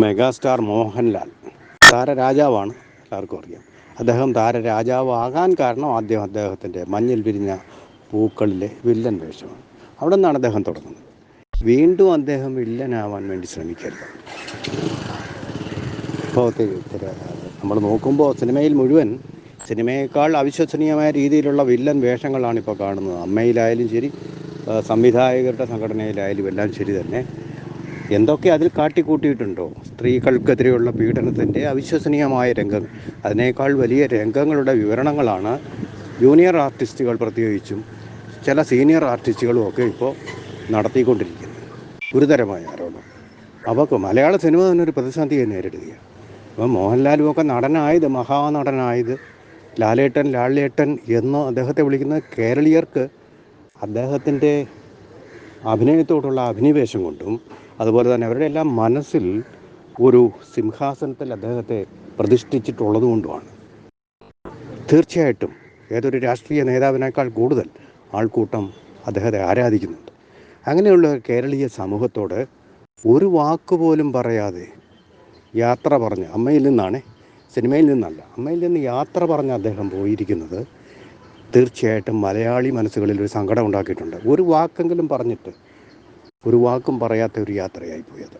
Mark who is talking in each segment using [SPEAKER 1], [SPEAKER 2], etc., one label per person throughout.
[SPEAKER 1] Megastar Mohanlal. താരരാജാവാണ് എല്ലാവർക്കും അറിയാം. അദ്ദേഹം താരരാജാവാകാൻ കാരണം ആദ്യം അദ്ദേഹത്തിന്റെ മഞ്ഞിൽ വിരിഞ്ഞ പൂക്കളിലെ വില്ലൻ വേഷമാണ്. അവിടെ നിന്നാണ് അദ്ദേഹം തുടങ്ങുന്നത്. വീണ്ടും അദ്ദേഹം വില്ലനാവാൻ വേണ്ടി ശ്രമിക്കരുത്. ഇപ്പോൾ നമ്മൾ നോക്കുമ്പോൾ സിനിമയിൽ മുഴുവൻ സിനിമയേക്കാൾ അവിശ്വസനീയമായ രീതിയിലുള്ള വില്ലൻ വേഷങ്ങളാണ് ഇപ്പോൾ കാണുന്നത്. അമ്മയിലായാലും ശരി സംവിധായകരുടെ സംഘടനയിലായാലും എല്ലാം ശരി തന്നെ. എന്തൊക്കെ അതിൽ കാട്ടിക്കൂട്ടിയിട്ടുണ്ടോ? സ്ത്രീകൾക്കെതിരെയുള്ള പീഡനത്തിന്റെ അവിശ്വസനീയമായ രംഗങ്ങൾ. അതിനേക്കാൾ വലിയ രംഗങ്ങളുടെ വിവരണങ്ങളാണ് ജൂനിയർ ആർട്ടിസ്റ്റുകൾ പ്രത്യേകിച്ചും ചില സീനിയർ ആർട്ടിസ്റ്റുകളും ഒക്കെ ഇപ്പോൾ നടത്തിക്കൊണ്ടിരിക്കുന്നത്. ഗുരുതരമായ ആരോപണം. അവർക്ക് മലയാള സിനിമ തന്നെ ഒരു പ്രതിസന്ധിയെ നേരിടുകയാണ്. അപ്പം മോഹൻലാലും ഒക്കെ നടനായത് മഹാനടനായത് ലാലേട്ടൻ ലാലേട്ടൻ എന്ന് അദ്ദേഹത്തെ വിളിക്കുന്ന കേരളീയർക്ക് അദ്ദേഹത്തിന്റെ അഭിനയത്തോടുള്ള അഭിനിവേശം കൊണ്ടും അതുപോലെ തന്നെ അവരുടെ എല്ലാം മനസ്സിൽ ഒരു സിംഹാസനത്തിൽ അദ്ദേഹത്തെ പ്രതിഷ്ഠിച്ചിട്ടുള്ളത് കൊണ്ടുമാണ്. തീർച്ചയായിട്ടും ഏതൊരു രാഷ്ട്രീയ നേതാവിനേക്കാൾ കൂടുതൽ ആൾക്കൂട്ടം അദ്ദേഹത്തെ ആരാധിക്കുന്നുണ്ട്. അങ്ങനെയുള്ള കേരളീയ സമൂഹത്തോട് ഒരു വാക്ക് പോലും പറയാതെ യാത്ര പറഞ്ഞ് അമ്മയിൽ നിന്നാണ് സിനിമയിൽ നിന്നല്ല അമ്മയിൽ നിന്ന് യാത്ര പറഞ്ഞ് അദ്ദേഹം പോയിരിക്കുന്നത് തീർച്ചയായിട്ടും മലയാളി മനസ്സുകളിൽ ഒരു സങ്കടം ഉണ്ടാക്കിയിട്ടുണ്ട്. ഒരു വാക്കെങ്കിലും പറഞ്ഞിട്ട് ഒരു വാക്കും പറയാത്ത ഒരു യാത്രയായി പോയത്.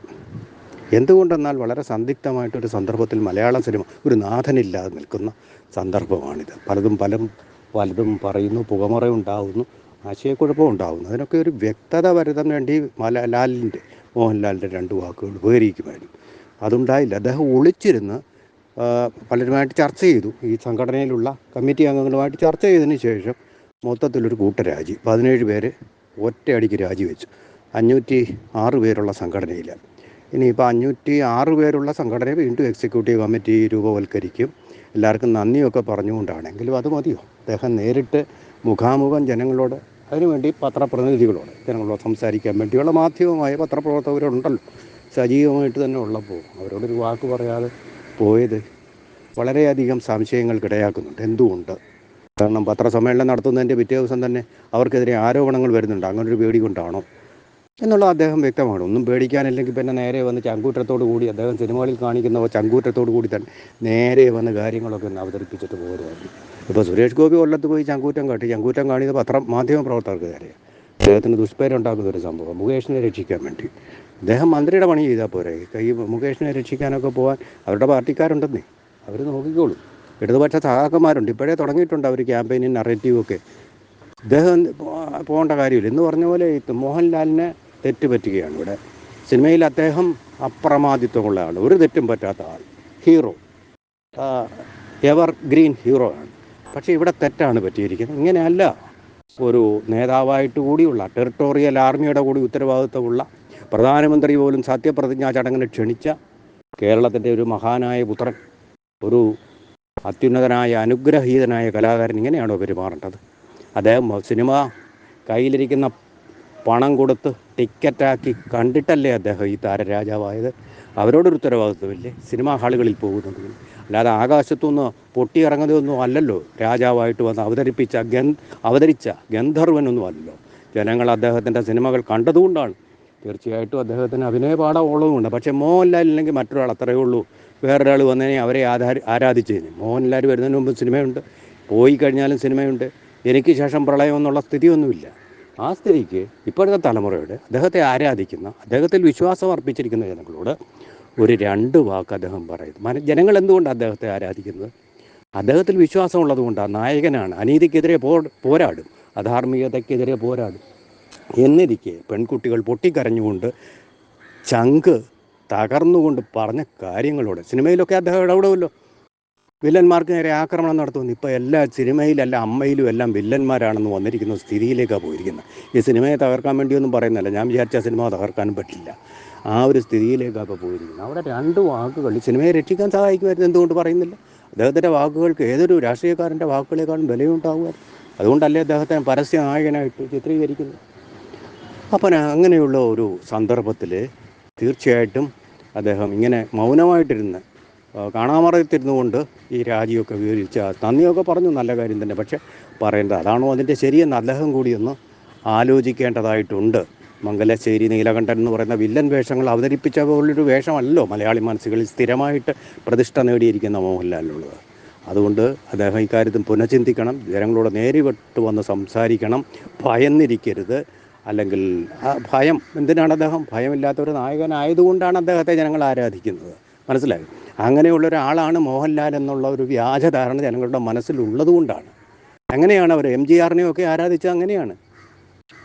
[SPEAKER 1] എന്തുകൊണ്ടെന്നാൽ വളരെ സന്ദിഗ്ധമായിട്ടൊരു സന്ദർഭത്തിൽ മലയാള സിനിമ ഒരു നാഥനില്ലാതെ നിൽക്കുന്ന സന്ദർഭമാണിത്. പലതും പലരും പലതും പറയുന്നു പുകമറ ഉണ്ടാവുന്നു ആശയക്കുഴപ്പം ഉണ്ടാവുന്നു. അതിനൊക്കെ ഒരു വ്യക്തത വരുത്താൻ വേണ്ടി മല ലാലിന്റെ മോഹൻലാലിന്റെ രണ്ട് വാക്കുകൾ ഉപകരിക്കുമായിരുന്നു. അതുണ്ടായില്ല. അദ്ദേഹം ഒളിച്ചിരുന്ന് പലരുമായിട്ട് ചർച്ച ചെയ്തു. ഈ സംഘടനയിലുള്ള കമ്മിറ്റി അംഗങ്ങളുമായിട്ട് ചർച്ച ചെയ്തതിന് ശേഷം മൊത്തത്തിലൊരു കൂട്ടരാജി. പതിനേഴ് പേര് ഒറ്റയടിക്ക് രാജിവെച്ചു. അഞ്ഞൂറ്റി ആറ് പേരുള്ള സംഘടനയിൽ. ഇനിയിപ്പോൾ അഞ്ഞൂറ്റി ആറ് പേരുള്ള സംഘടന വീണ്ടും എക്സിക്യൂട്ടീവ് കമ്മിറ്റി രൂപവൽക്കരിക്കും. എല്ലാവർക്കും നന്ദിയൊക്കെ പറഞ്ഞുകൊണ്ടാണെങ്കിലും അത് മതിയോ? അദ്ദേഹം നേരിട്ട് മുഖാമുഖം ജനങ്ങളോട് അതിനുവേണ്ടി പത്രപ്രതിനിധികളോട് ജനങ്ങളോട് സംസാരിക്കാൻ വേണ്ടിയുള്ള മാധ്യമമായ പത്രപ്രവർത്തകരുണ്ടല്ലോ സജീവമായിട്ട് തന്നെ ഉള്ളപ്പോൾ അവരോടൊരു വാക്ക് പറയാതെ പോയത് വളരെയധികം സംശയങ്ങൾക്കിടയാക്കുന്നുണ്ട് എന്തുകൊണ്ട്? കാരണം പത്രസമ്മേളനം നടത്തുന്നതിന്റെ പിറ്റേ ദിവസം തന്നെ അവർക്കെതിരെ ആരോപണങ്ങൾ വരുന്നുണ്ട്. അങ്ങനൊരു പേടി കൊണ്ടാണോ? എന്നുള്ള അദ്ദേഹം വ്യക്തമാണ്. ഒന്നും പേടിക്കാനില്ലെങ്കിൽ പിന്നെ നേരെ വന്ന് ചങ്കൂറ്റത്തോടു കൂടി അദ്ദേഹം സിനിമകളിൽ കാണിക്കുന്ന ചങ്കൂറ്റത്തോടു കൂടി തന്നെ നേരെ വന്ന് കാര്യങ്ങളൊക്കെ ഒന്ന് അവതരിപ്പിച്ചിട്ട് പോരുമായിരുന്നു ഇപ്പോൾ സുരേഷ് ഗോപി കൊല്ലത്ത് പോയി ചങ്കൂറ്റം കാട്ടി. ചങ്കൂറ്റം കാണിയത് പത്രം മാധ്യമ പ്രവർത്തകർക്ക് കാര്യം അദ്ദേഹത്തിന് ദുഷ്പേരുണ്ടാക്കുന്ന ഒരു സംഭവം. മുകേഷിനെ രക്ഷിക്കാൻ വേണ്ടി. അദ്ദേഹം മന്ത്രിയുടെ പണി ചെയ്താൽ പോരെ. ഈ മുകേഷിനെ രക്ഷിക്കാനൊക്കെ പോകാൻ അവരുടെ പാർട്ടിക്കാരുണ്ടെന്നേ. അവർ നോക്കിക്കോളും. ഇടതുപക്ഷ സഹാക്കന്മാരുണ്ട് ഇപ്പോഴേ തുടങ്ങിയിട്ടുണ്ട് അവർ ക്യാമ്പയിനും നറേറ്റീവൊക്കെ ഇദ്ദേഹം പോ- പോകേണ്ട കാര്യമില്ല. എന്ന് പറഞ്ഞ പോലെ മോഹൻലാലിനെ തെറ്റ് പറ്റുകയാണ് ഇവിടെ. സിനിമയിൽ അദ്ദേഹം അപ്രമാദിത്വമുള്ള ആൾ ഒരു തെറ്റും പറ്റാത്ത ആൾ ഹീറോ എവർ ഗ്രീൻ ഹീറോ ആണ്. പക്ഷേ ഇവിടെ തെറ്റാണ് പറ്റിയിരിക്കുന്നത്. ഇങ്ങനെയല്ല. ഒരു നേതാവായിട്ട് കൂടിയുള്ള ടെറിട്ടോറിയൽ ആർമിയുടെ കൂടി ഉത്തരവാദിത്വമുള്ള പ്രധാനമന്ത്രി പോലും സത്യപ്രതിജ്ഞാ ചടങ്ങിന് ക്ഷണിച്ച കേരളത്തിന്റെ ഒരു മഹാനായ പുത്രൻ ഒരു അത്യുന്നതനായ അനുഗ്രഹീതനായ കലാകാരൻ ഇങ്ങനെയാണോ പെരുമാറേണ്ടത്? അദ്ദേഹം സിനിമ കയ്യിലിരിക്കുന്ന പണം കൊടുത്ത് ടിക്കറ്റാക്കി കണ്ടിട്ടല്ലേ അദ്ദേഹം ഈ താരരാജാവായത്? അവരോടൊരു ഉത്തരവാദിത്വമില്ലേ? സിനിമാ ഹാളുകളിൽ പോകുന്നത് അല്ലാതെ ആകാശത്തുനിന്ന് പൊട്ടിയിറങ്ങുന്നതൊന്നും അല്ലല്ലോ. രാജാവായിട്ട് വന്ന് അവതരിപ്പിച്ച ഗൻ അവതരിച്ച ഗന്ധർവനൊന്നും അല്ലല്ലോ. ജനങ്ങൾ അദ്ദേഹത്തിന്റെ സിനിമകൾ കണ്ടതുകൊണ്ടാണ്. തീർച്ചയായിട്ടും അദ്ദേഹത്തിന് അഭിനയപാഠം ഉള്ളതുകൊണ്ട്. പക്ഷേ മോഹൻലാൽ ഇല്ലെങ്കിൽ മറ്റൊരാൾ അത്രയേ ഉള്ളൂ. വേറൊരാൾ വന്നതിനെ അവരെ ആധാര ആരാധിച്ചതിന് മോഹൻലാൽ വരുന്നതിന് മുമ്പ് സിനിമയുണ്ട്. പോയി കഴിഞ്ഞാലും സിനിമയുണ്ട്. എനിക്ക് ശേഷം പ്രളയം എന്നുള്ള സ്ഥിതിയൊന്നുമില്ല. ആ സ്ഥിതിക്ക് ഇപ്പോഴത്തെ തലമുറയുടെ അദ്ദേഹത്തെ ആരാധിക്കുന്ന അദ്ദേഹത്തിൽ വിശ്വാസം അർപ്പിച്ചിരിക്കുന്ന ജനങ്ങളോട് ഒരു രണ്ട് വാക്ക് അദ്ദേഹം പറയുന്നു. ജനങ്ങൾ എന്തുകൊണ്ടാണ് അദ്ദേഹത്തെ ആരാധിക്കുന്നത്? അദ്ദേഹത്തിൽ വിശ്വാസമുള്ളത് കൊണ്ടാണ് നായകനാണ്. അനീതിക്കെതിരെ പോ പോരാടും. അധാർമികതയ്ക്കെതിരെ പോരാടും. എന്നിരിക്കെ പെൺകുട്ടികൾ പൊട്ടിക്കരഞ്ഞുകൊണ്ട് ചങ്ക് തകർന്നുകൊണ്ട് പറഞ്ഞ കാര്യങ്ങളോട് സിനിമയിലൊക്കെ അദ്ദേഹം ഇടപെടുമല്ലോ. വില്ലന്മാർക്ക് നേരെ ആക്രമണം നടത്തുന്നു ഇപ്പോൾ എല്ലാ സിനിമയിലല്ല അമ്മയിലും എല്ലാം വില്ലന്മാരാണെന്ന് വന്നിരിക്കുന്ന സ്ഥിതിയിലേക്കാണ് പോയിരിക്കുന്നത്. ഈ സിനിമയെ തകർക്കാൻ വേണ്ടിയൊന്നും പറയുന്നില്ല ഞാൻ വിചാരിച്ച സിനിമ തകർക്കാനും പറ്റില്ല. ആ ഒരു സ്ഥിതിയിലേക്കാണ് ഇപ്പോൾ പോയിരിക്കുന്നത്. അവിടെ രണ്ട് വാക്കുകൾ സിനിമയെ രക്ഷിക്കാൻ സഹായിക്കുമായിരുന്നു എന്തുകൊണ്ട് പറയുന്നില്ല? അദ്ദേഹത്തിന്റെ വാക്കുകൾക്ക് ഏതൊരു രാഷ്ട്രീയക്കാരന്റെ വാക്കുകളെക്കാളും വിലയുണ്ടാകുമായിരുന്നു അതുകൊണ്ടല്ലേ അദ്ദേഹത്തെ പരസ്യ നായകനായിട്ട് ചിത്രീകരിക്കുന്നത്? അപ്പം അങ്ങനെയുള്ള ഒരു സന്ദർഭത്തിൽ തീർച്ചയായിട്ടും അദ്ദേഹം ഇങ്ങനെ മൗനമായിട്ടിരുന്ന് കാണാമറയത്തിരുന്നു കൊണ്ട് ഈ രാജിയൊക്കെ വിവരിച്ച നന്ദിയൊക്കെ പറഞ്ഞു നല്ല കാര്യം തന്നെ. പക്ഷേ പറയേണ്ടത് അതാണോ അതിന്റെ ശരിയെന്ന് അദ്ദേഹം കൂടിയൊന്ന് ആലോചിക്കേണ്ടതായിട്ടുണ്ട്. മംഗലശ്ശേരി നീലകണ്ഠൻ എന്ന് പറയുന്ന വില്ലൻ വേഷങ്ങൾ അവതരിപ്പിച്ച പോലൊരു വേഷമല്ലോ മലയാളി മനസ്സുകളിൽ സ്ഥിരമായിട്ട് പ്രതിഷ്ഠ നേടിയിരിക്കുന്ന മോഹൻലാലിനുള്ളത്. അതുകൊണ്ട് അദ്ദേഹം ഇക്കാര്യത്തിൽ പുനഃചിന്തിക്കണം ജനങ്ങളോട് നേരിട്ട് വന്ന് സംസാരിക്കണം. ഭയന്നിരിക്കരുത്. അല്ലെങ്കിൽ ഭയം എന്തിനാണ് അദ്ദേഹം? ഭയമില്ലാത്ത ഒരു നായകനായതുകൊണ്ടാണ് അദ്ദേഹത്തെ ജനങ്ങൾ ആരാധിക്കുന്നത്. മനസ്സിലായി? അങ്ങനെയുള്ള ഒരാളാണ് മോഹൻലാൽ എന്നുള്ള ഒരു വ്യാജധാരണ ജനങ്ങളുടെ മനസ്സിലുള്ളതുകൊണ്ടാണ്. അങ്ങനെയാണ് അവർ എം ജി ആറിനെയൊക്കെ ആരാധിച്ചത് അങ്ങനെയാണ്.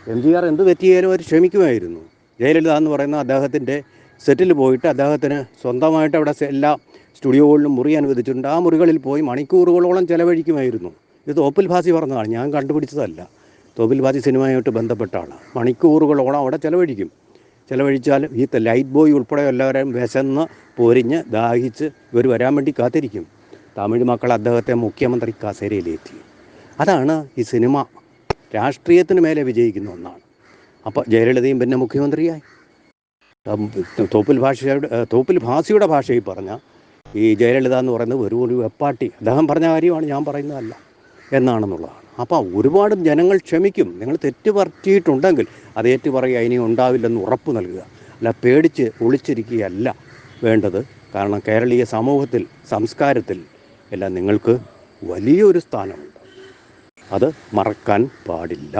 [SPEAKER 1] എം ജി ആർ എന്ത് തെറ്റിയാലും അവർ ക്ഷമിക്കുമായിരുന്നു. ജയലളിത എന്ന് പറയുന്ന അദ്ദേഹത്തിന്റെ സെറ്റിൽ പോയിട്ട് അദ്ദേഹത്തിന് സ്വന്തമായിട്ട് അവിടെ എല്ലാ സ്റ്റുഡിയോകളിലും മുറി അനുവദിച്ചിട്ടുണ്ട്. ആ മുറികളിൽ പോയി മണിക്കൂറുകളോളം ചെലവഴിക്കുമായിരുന്നു. ഇത് തോപ്പിൽ ഭാസി പറഞ്ഞതാണ്. ഞാൻ കണ്ടുപിടിച്ചതല്ല. തോപ്പിൽ ഭാസി സിനിമയുമായിട്ട് ബന്ധപ്പെട്ട ആളാണ് മണിക്കൂറുകളോളം അവിടെ ചെലവഴിക്കും. ചെലവഴിച്ചാൽ ഈ ലൈറ്റ് ബോയ് ഉൾപ്പെടെ എല്ലാവരെയും വിശന്ന് പൊരിഞ്ഞ് ദാഹിച്ച് ഇവർ വരാൻ വേണ്ടി കാത്തിരിക്കും. തമിഴ് മക്കൾ അദ്ദേഹത്തെ മുഖ്യമന്ത്രി കസേരയിലേറ്റി. അതാണ് ഈ സിനിമ രാഷ്ട്രീയത്തിന് മേലെ വിജയിക്കുന്ന ഒന്നാണ്. അപ്പോൾ ജയലളിതയും പിന്നെ മുഖ്യമന്ത്രിയായി. തോപ്പിൽ ഭാഷയുടെ തോപ്പിൽ ഭാഷയുടെ ഭാഷയിൽ പറഞ്ഞ ഈ ജയലളിത എന്ന് പറയുന്നത് ഒരു ഒരു വെപ്പാട്ടി. അദ്ദേഹം പറഞ്ഞ കാര്യമാണ് ഞാൻ പറയുന്നതല്ല. എന്നാണെന്നുള്ളതാണ്. അപ്പോൾ ഒരുപാട് ജനങ്ങൾ ക്ഷമിക്കും. നിങ്ങൾ തെറ്റ് പറ്റിയിട്ടുണ്ടെങ്കിൽ അത് ഏറ്റു പറയുക ഇനി ഉണ്ടാവില്ലെന്ന് ഉറപ്പ് നൽകുക. അല്ല പേടിച്ച് ഒളിച്ചിരിക്കുകയല്ല വേണ്ടത്. കാരണം കേരളീയ സമൂഹത്തിൽ സംസ്കാരത്തിൽ എല്ലാം നിങ്ങൾക്ക് വലിയൊരു സ്ഥാനമുണ്ട്. അത് മറക്കാൻ പാടില്ല.